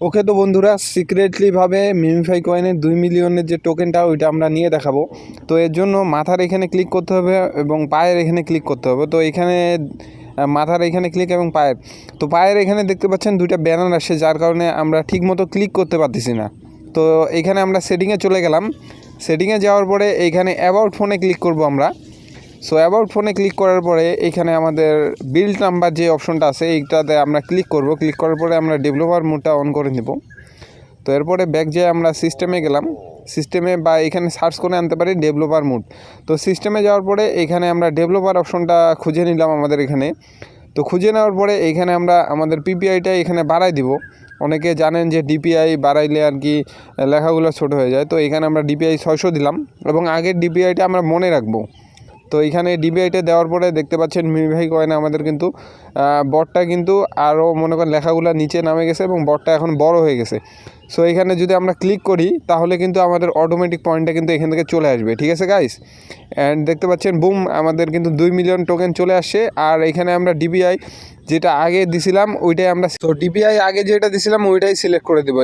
ওকে তো বন্ধুরা সিক্রেটলিভাবে মিমিফাই কয়েনের দুই মিলিয়নের যে টোকেনটা ওইটা আমরা নিয়ে দেখাবো। তো এর জন্য মাথার এখানে ক্লিক করতে হবে এবং পায়ের এখানে ক্লিক করতে হবে। তো এখানে মাথার এখানে ক্লিক এবং পায়ের। তো পায়ের এখানে দেখতে পাচ্ছেন দুইটা ব্যানার আসছে, যার কারণে আমরা ঠিকমতো ক্লিক করতে পারতেছি না। তো এখানে আমরা সেটিংয়ে চলে গেলাম। সেটিংয়ে যাওয়ার পরে এইখানে অ্যাবাউট ফোনে ক্লিক করব আমরা। সো অ্যাবাউট ফোনে ক্লিক করার পরে এখানে আমাদের বিল্ড নাম্বার যে অপশনটা আছে, এইটাতে আমরা ক্লিক করব। ক্লিক করার পরে আমরা ডেভেলপার মোডটা অন করে নেব। তো এরপরে ব্যাক যেয়ে আমরা সিস্টেমে গেলাম সিস্টেমে বা এখানে সার্চ করে আনতে পারি ডেভেলপার মোড তো সিস্টেমে যাওয়ার পরে এখানে আমরা ডেভেলপার অপশনটা খুঁজে নিলাম আমাদের এখানে। তো খুঁজে নেওয়ার পরে এখানে আমরা আমাদের পিপিআইটা এখানে বাড়াই দিব। অনেকে জানেন যে ডিপিআই বাড়াইলে আর কি লেখাগুলো ছোট হয়ে যায়। তো এখানে আমরা ডিপিআই ছয়শো দিলাম এবং আগের ডিপিআইটা আমরা মনে রাখব। তো এখানে ডিবিআইটা দেওয়ার পরে দেখতে পাচ্ছেন মিমিভাই কয়েনে আমাদের কিন্তু বটটা কিন্তু আরও মনে করেন লেখাগুলো নিচে নামে গেছে এবং বটটা এখন বড় হয়ে গেছে। সো এখানে যদি আমরা ক্লিক করি, তাহলে কিন্তু আমাদের অটোমেটিক পয়েন্টটা কিন্তু এখান থেকে চলে আসবে। ঠিক আছে গাইস অ্যান্ড দেখতে পাচ্ছেন বুম আমাদের কিন্তু দুই মিলিয়ন টোকেন চলে আসছে। আর এখানে আমরা ডিবিআই যেটা আগে দিছিলাম, ওইটাই আমরা ডিবিআই আগে যেটা দিছিলাম, ওইটাই সিলেক্ট করে দেবো।